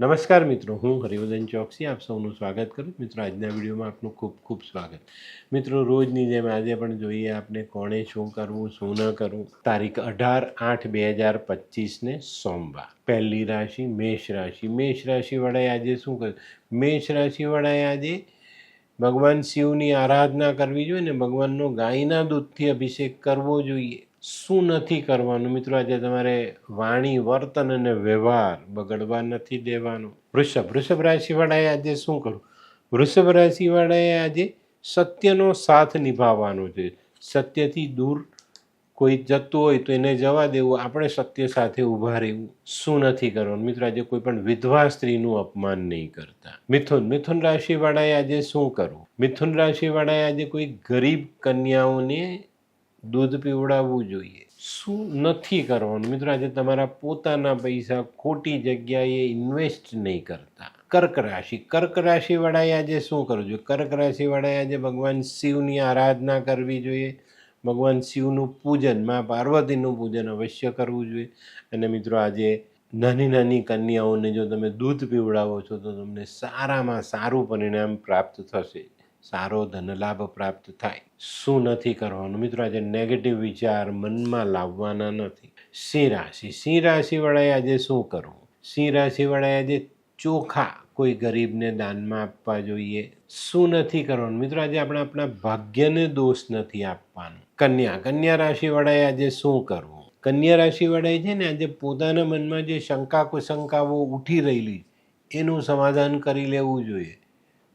નમસ્કાર મિત્રો, હું હરિવર્ધન ચોકસી, આપ સૌનું સ્વાગત કરું. મિત્રો, આજના વિડીયોમાં આપનું ખૂબ ખૂબ સ્વાગત. મિત્રો, રોજની જેમ આજે પણ જોઈએ આપણે કોણે શું કરવું, શું ન કરવું. તારીખ અઢાર આઠ બે હજાર પચીસને સોમવાર. પહેલી રાશિ મેષ રાશિ. મેષ રાશિવાળાએ આજે શું કર્યું? મેષ રાશિવાળાએ આજે ભગવાન શિવની આરાધના કરવી જોઈએ ને ભગવાનનો ગાયના દૂધથી અભિષેક કરવો જોઈએ. શું નથી કરવાનું? મિત્રો, આજે તમારે વાણી, વર્તન અને વ્યવહાર બગડવા નથી દેવાનો. વૃષભ વૃષભ રાશિવાળાએ આજે શું કરવું વૃષભ રાશિવાળાએ આજે સત્યનો સાથ નિભાવવાનો છે. સત્યથી દૂર કોઈ જતું હોય તો એને જવા દેવું. આપણે સત્ય સાથે ઊભા રહેવું. શું નથી કરવાનું? મિત્રો, આજે કોઈ પણ વિધવા સ્ત્રીનું અપમાન નહીં કરતા. મિથુન મિથુન રાશિવાળાએ આજે શું કરવું મિથુન રાશિવાળાએ આજે કોઈ ગરીબ કન્યાઓને દૂધ પીવડાવવું જોઈએ. શું નથી કરવાનું? મિત્રો, આજે તમારા પોતાના પૈસા ખોટી જગ્યાએ ઇન્વેસ્ટ નહીં કરતા. કર્ક રાશિ. કર્ક રાશિવાળાએ આજે શું કરવું જોઈએ? કર્ક રાશિવાળાએ આજે ભગવાન શિવની આરાધના કરવી જોઈએ. ભગવાન શિવનું પૂજન, મા પાર્વતીનું પૂજન અવશ્ય કરવું જોઈએ. અને મિત્રો, આજે નાની નાની કન્યાઓને જો તમે દૂધ પીવડાવો છો, તો તમને સારામાં સારું પરિણામ પ્રાપ્ત થશે. સારો ધનલાભ પ્રાપ્ત થાય. શું નથી કરવાનું? મિત્રો, આજે નેગેટિવ વિચાર મનમાં લાવવાના નથી. સિંહ રાશિ. સિંહ રાશિવાળાએ આજે શું કરવું? સિંહ રાશિવાળાએ આજે ચોખા કોઈ ગરીબને દાનમાં આપવા જોઈએ. શું નથી કરવાનું? મિત્રો, આજે આપણે આપણા ભાગ્યને દોષ નથી આપવાનો. કન્યા. કન્યા રાશિવાળાએ આજે શું કરવું? કન્યા રાશિવાળાએ છે ને આજે પોતાના મનમાં જે શંકા કુશંકાઓ ઉઠી રહેલી, એનું સમાધાન કરી લેવું જોઈએ.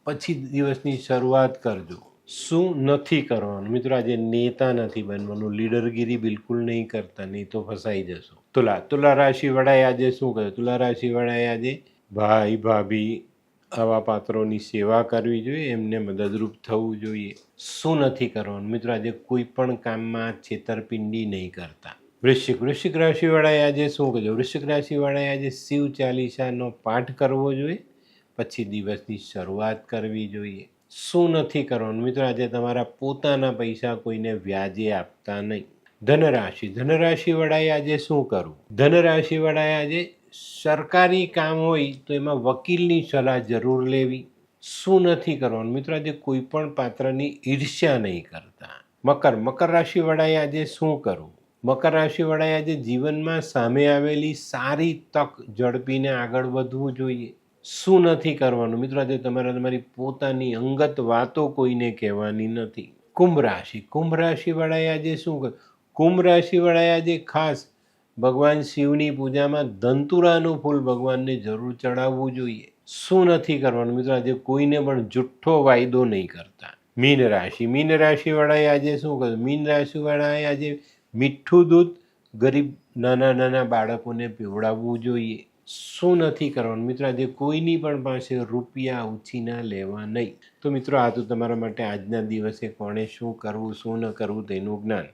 પછી દિવસની શરૂઆત કરજો. શું નથી કરવાનું? મિત્રો, આજે નેતા નથી બનવાનું. લીડરગીરી બિલકુલ નહીં કરતા, નહીં તો ફસાઈ જશો. તુલા તુલા રાશિવાળાએ આજે શું કહ્યું? તુલા રાશિવાળાએ આજે, ભાઈ, ભાભી, આવા પાત્રોની સેવા કરવી જોઈએ, એમને મદદરૂપ થવું જોઈએ. શું નથી કરવાનું? મિત્રો, આજે કોઈ પણ કામમાં છેતરપિંડી નહીં કરતા. વૃશ્ચિક વૃશ્ચિક રાશિવાળાએ આજે શું કર્યું વૃશ્ચિક રાશિવાળાએ આજે શિવ ચાલીસાનો પાઠ કરવો જોઈએ. પછી દિવસની શરૂઆત કરવી જોઈએ. શું નથી કરવાનું? મિત્રો, આજે તમારા પોતાના પૈસા કોઈને વ્યાજે આપતા નહીં. ધનરાશિ. ધનરાશિવાળાએ આજે શું કરવું? ધનરાશિવાળાએ આજે સરકારી કામ હોય તો એમાં વકીલની સલાહ જરૂર લેવી. શું નથી કરવાનું? મિત્રો, આજે કોઈ પણ પાત્રની ઈર્ષ્યા નહીં કરતા. મકર. મકર રાશિવાળાએ આજે શું કરવું? મકર રાશિવાળાએ આજે જીવનમાં સામે આવેલી સારી તક ઝડપીને આગળ વધવું જોઈએ. શું નથી કરવાનું? મિત્રો, આજે તમારે તમારી પોતાની અંગત વાતો કોઈને કહેવાની નથી. કુંભ રાશિ. કુંભ રાશિવાળાએ આજે શું કર કુંભ રાશિવાળાએ આજે ખાસ ભગવાન શિવની પૂજામાં ધંતુરાનું ફૂલ ભગવાનને જરૂર ચડાવવું જોઈએ. શું નથી કરવાનું? મિત્રો, આજે કોઈને પણ જુઠ્ઠો વાયદો નહીં કરતા. મીન રાશિ. મીન રાશિવાળાએ આજે શું કર્યું? મીન રાશિવાળાએ આજે મીઠું દૂધ ગરીબ નાના નાના બાળકોને પીવડાવવું જોઈએ. શું નથી કરવાનું? મિત્રો, આજે કોઈની પણ પાસે રૂપિયા ઉછીના લેવા નહીં. તો મિત્રો, આ તો તમારા માટે આજના દિવસે કોણે શું કરવું, શું ન કરવું તેનું જ્ઞાન.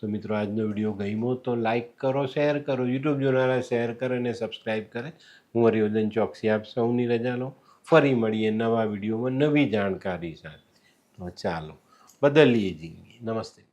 તો મિત્રો, આજનો વીડિયો ગમ્યો તો લાઈક કરો, શેર કરો, યુટ્યુબ જોનારા શેર કરે અને સબસ્ક્રાઈબ કરે. હું હરિવર્ધન ચોકસી, આપ સૌની રજા લો ફરી મળીએ નવા વિડીયોમાં નવી જાણકારી સાથે. તો ચાલો, બદલીએ જિંદગી. નમસ્તે.